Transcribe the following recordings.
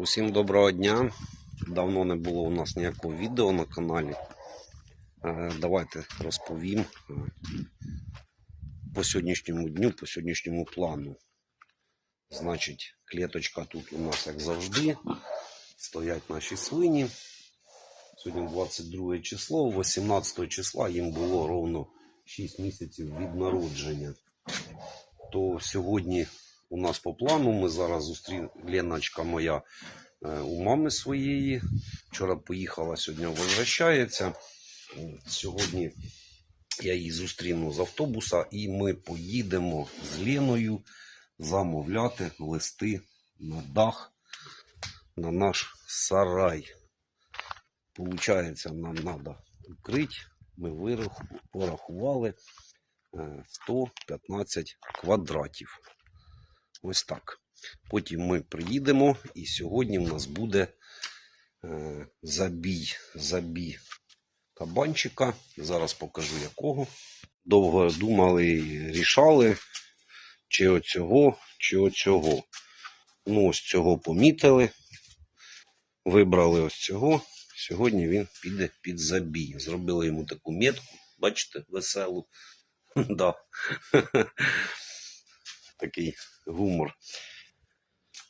усім доброго дня. Давно не було у нас ніякого відео на каналі. Е, Давайте розповім е, по сьогоднішньому дню, по сьогоднішньому плану. Значить, клеточка тут у нас, як завжди, стоять наші свині. Сьогодні 22 число, 18 числа їм було ровно 6 місяців від народження. То сьогодні у нас по плану. Ми зараз зустріли Леночка моя е, у мами своєї. Вчора поїхала, сьогодні возвращається. Сьогодні я її зустріну з автобуса, і ми поїдемо з Леною замовляти листи на дах на наш сарай. Получається, нам треба укрити. Ми порахували е, 115 квадратів. Ось так. Потім ми приїдемо, і сьогодні в нас буде е, забій, забій кабанчика. Зараз покажу якого. Довго думали і рішали, чи оцього, чи оцього. Ну, ось цього помітили. Вибрали ось цього. Сьогодні він піде під забій. Зробили йому таку метку, бачите, веселу. Да. Такий гумор.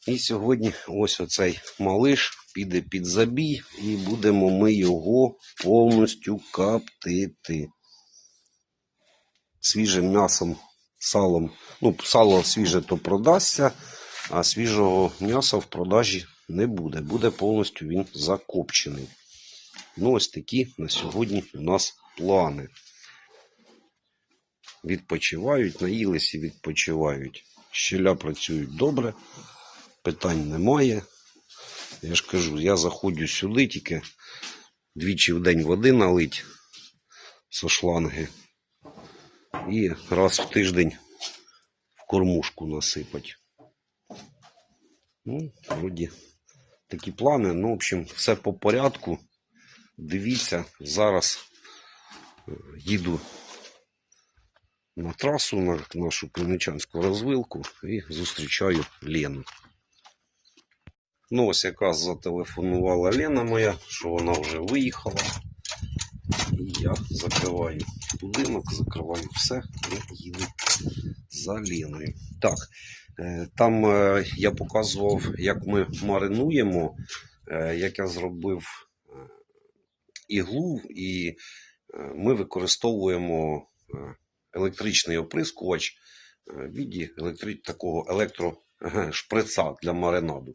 І сьогодні ось оцей малиш піде під забій, і будемо ми його повністю коптити. Свіжим м'ясом, салом. Ну, сало свіже то продасться, а свіжого м'яса в продажі не буде. Буде повністю він закопчений. Ну, ось такі на сьогодні у нас плани. Відпочивають, наїлися і відпочивають. Щеля працюють добре, питань немає. Я ж кажу, я заходжу сюди тільки двічі в день води налить со шланги. І раз в тиждень в кормушку насипать. Ну, вроді такі плани. Ну, в общем, все по порядку. Дивіться, зараз е, їду на трасу, на нашу Кременчанську розвилку і зустрічаю Лену. Ну, ось якраз зателефонувала Лена моя, що вона вже виїхала. І я закриваю будинок, закриваю все і їду за Леною. Так, е, там е, я показував, як ми маринуємо, е, як я зробив іглу, і ми використовуємо електричний оприскувач е, в віді електри... такого електрошприца для маринаду.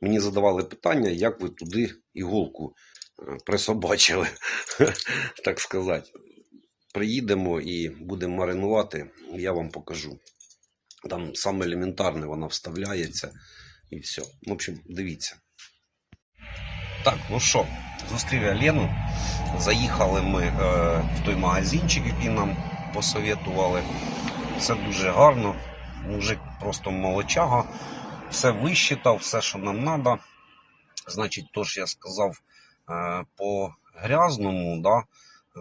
Мені задавали питання, як ви туди іголку е, присобачили, так сказати. Приїдемо і будемо маринувати, я вам покажу. Там саме елементарне вона вставляється і все. В общем, дивіться. Так, ну що, зустрів я. Заїхали ми е, в той магазинчик, який нам посоветували. Все дуже гарно. Мужик просто молочага. Все вищитав, все, що нам треба. Значить, то ж я сказав е, по грязному да,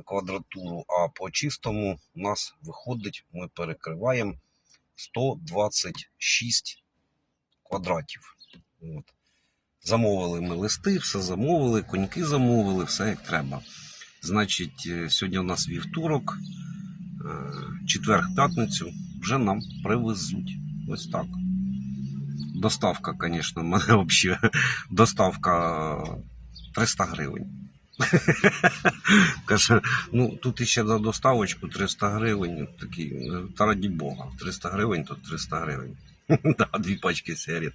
квадратуру, а по чистому у нас виходить, ми перекриваємо 126 квадратів. От. Замовили ми листи, все замовили, коньки замовили, все як треба. Значить, е, сьогодні у нас вівторок, е, четвер, п'ятницю вже нам привезуть. Ось так. Доставка, звісно, мене взагалі доставка 300 гривень. Каже, ну тут іще за доставочку 300 гривень. Такий, е, та раді Бога, 300 гривень, то 300 гривень. Да, дві пачки сигарет.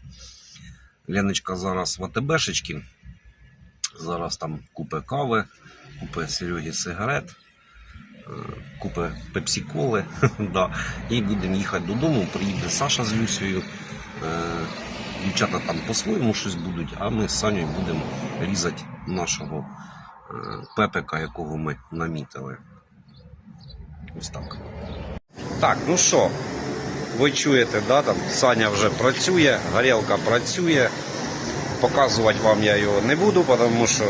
Леночка зараз в АТБшечки. Зараз там купе кави, купе Сереги сигарет, купе пепсі-коли. да. І будемо їхати додому. Приїде Саша з Люсею. Е, Дівчата там по-своєму щось будуть, а ми з Санєю будемо різати нашого е, пепека, якого ми намітили. Ось так. Так, ну що, ви чуєте, да, там Саня вже працює, горілка працює. Показувати вам я його не буду, тому що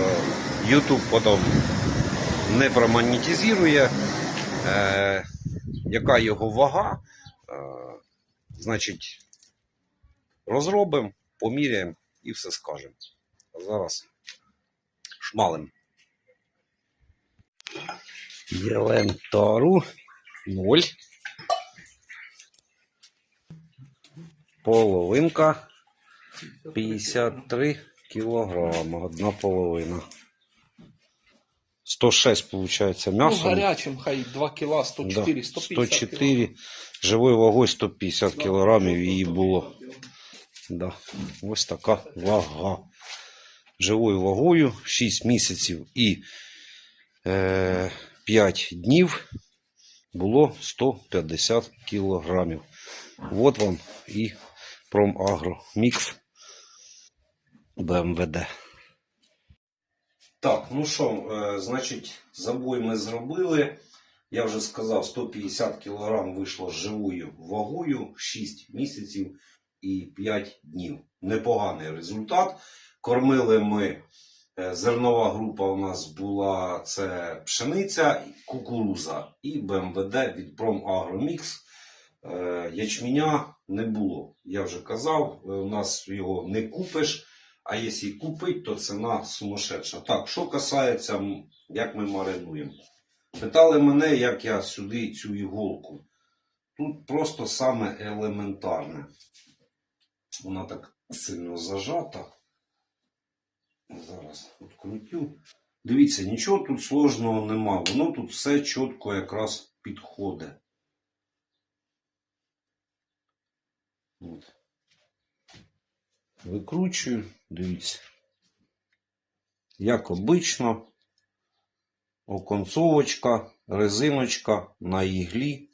YouTube потім не промонетизує. Е, яка його вага? Е, значить, розробимо, поміряємо і все скажемо. Зараз шмалим. Єлентару 0. Половинка 53 кілограма. Одна половина. 106 получается Ну, м'ясо. гарячим, хай 2 кіла, 104, Да, 150 104. Живою вагою 150 кілограмів її було. Да. Ось така вага. Живою вагою 6 місяців і е, 5 днів було 150 кілограмів. От вам і Промагро Мікс БМВД. Так, ну що, е, значить, забой ми зробили. Я вже сказав, 150 кг вийшло з живою вагою 6 місяців і 5 днів. Непоганий результат. Кормили ми. е, Зернова група у нас була це пшениця, кукуруза і БМВД від Промагромікс. Е, Ячменя не було. Я вже казав, у нас його не купиш. А якщо купить, то ціна сумасшедша. Так, що касається, як ми маринуємо. Питали мене, як я сюди цю іголку. Тут просто саме елементарне. Вона так сильно зажата. Зараз відкрутю. Дивіться, нічого тут сложного нема. Воно тут все чітко якраз підходить. От. Викручую, дивіться. Як обично, оконцовочка, резиночка на іглі.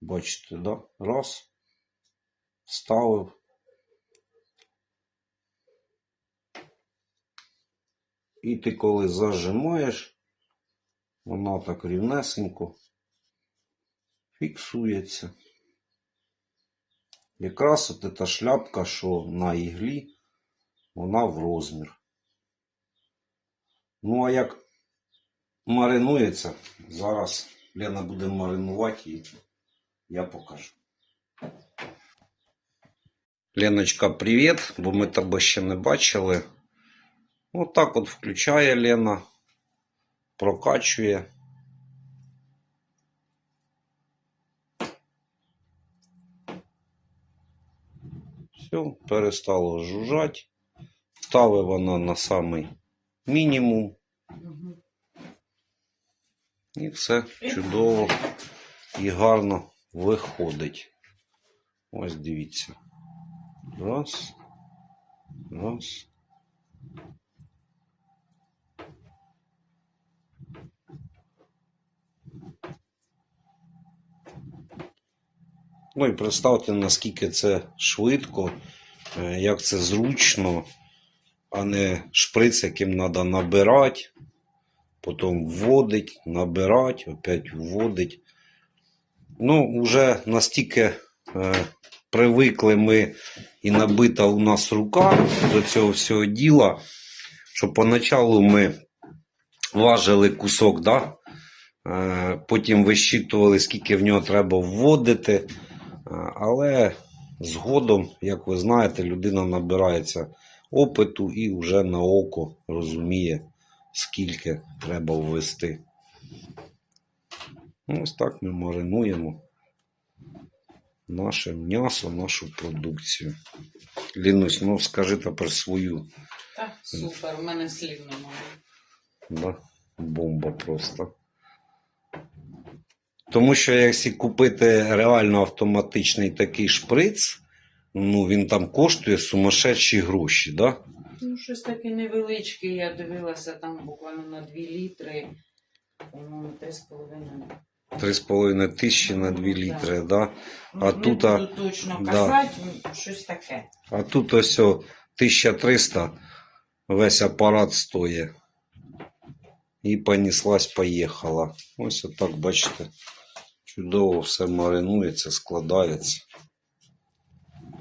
Бачите, да? Раз. Ставив. І ти коли зажимаєш, вона так рівнесенько фіксується. Якраз от эта шляпка, що на іглі, вона в розмір. Ну, а як маринується, зараз Лена буде маринувати і я покажу. Леночка, привіт, бо ми тебе ще не бачили. Отак от включає Лена, прокачує. Все, перестало жужжать. Ставив вона на самий мінімум. І все чудово і гарно виходить. Ось дивіться. Раз. Раз. Ну і представте, наскільки це швидко, е, як це зручно, а не шприц, яким треба набирати, потім вводить, набирати, опять вводить. Ну, вже настільки е, привикли ми і набита у нас рука до цього всього діла, що поначалу ми важили кусок, да? Е, потім вищитували, скільки в нього треба вводити. Е, Але згодом, як ви знаєте, людина набирається опиту і вже на око розуміє, скільки треба ввести. Ось так ми маринуємо наше м'ясо, нашу продукцію. Лінусь, ну скажи тепер свою. Так, супер, у мене слів немає. Да? Бомба просто. Тому що якщо купити реально автоматичний такий шприц, ну він там коштує сумасшедші гроші, да? Ну, щось таке невеличке, я дивилася там буквально на 2 літри, по-моєму, 3,5. 3,5 тисячі на 2 літри, да? Ну, А не тут, буду точно да. казати, ну, щось таке. А тут ось 1300 весь апарат стоїть. І понеслась, поїхала. Ось отак, бачите, чудово все маринується, складається.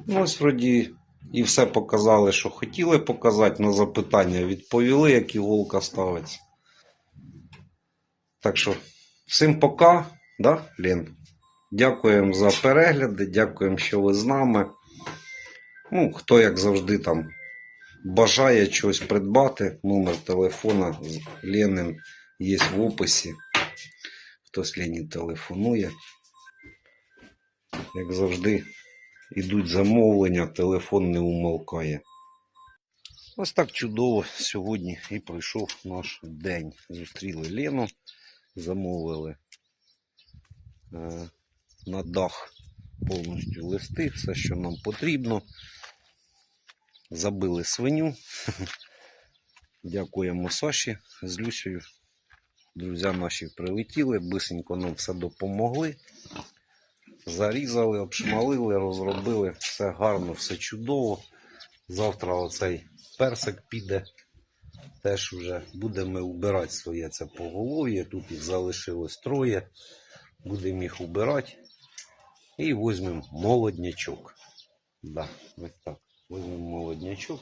Ну, ось вроді і все показали, що хотіли показати. На запитання відповіли, як іголка ставиться. Так що, всім пока, да, Лен? Дякуємо за перегляди, дякуємо, що ви з нами. Ну, хто, як завжди, там бажає щось придбати, номер телефона з Ленин є в описі. Хтось Лені телефонує. Як завжди, ідуть замовлення, телефон не умолкає. Ось так чудово сьогодні і пройшов наш день. Зустріли Лену, замовили е, на дах повністю листи, все, що нам потрібно. Забили свиню. Дякуємо Саші з Люсею. Друзі наші прилетіли, бисенько нам все допомогли. Зарізали, обшмалили, розробили. Все гарно, все чудово. Завтра оцей персик піде. Теж вже будемо убирати своє це поголов'я. Тут їх залишилось троє. Будемо їх убирати. І візьмемо молоднячок. Да, ось так. Візьмемо молоднячок.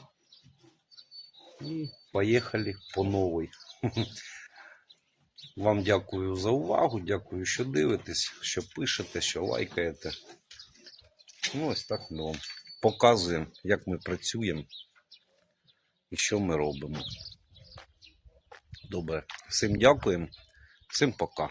І поїхали по новій. Вам дякую за увагу, дякую, що дивитесь, що пишете, що лайкаєте. Ну, ось так ми вам показуємо, як ми працюємо і що ми робимо. Добре, всім дякуємо, всім пока.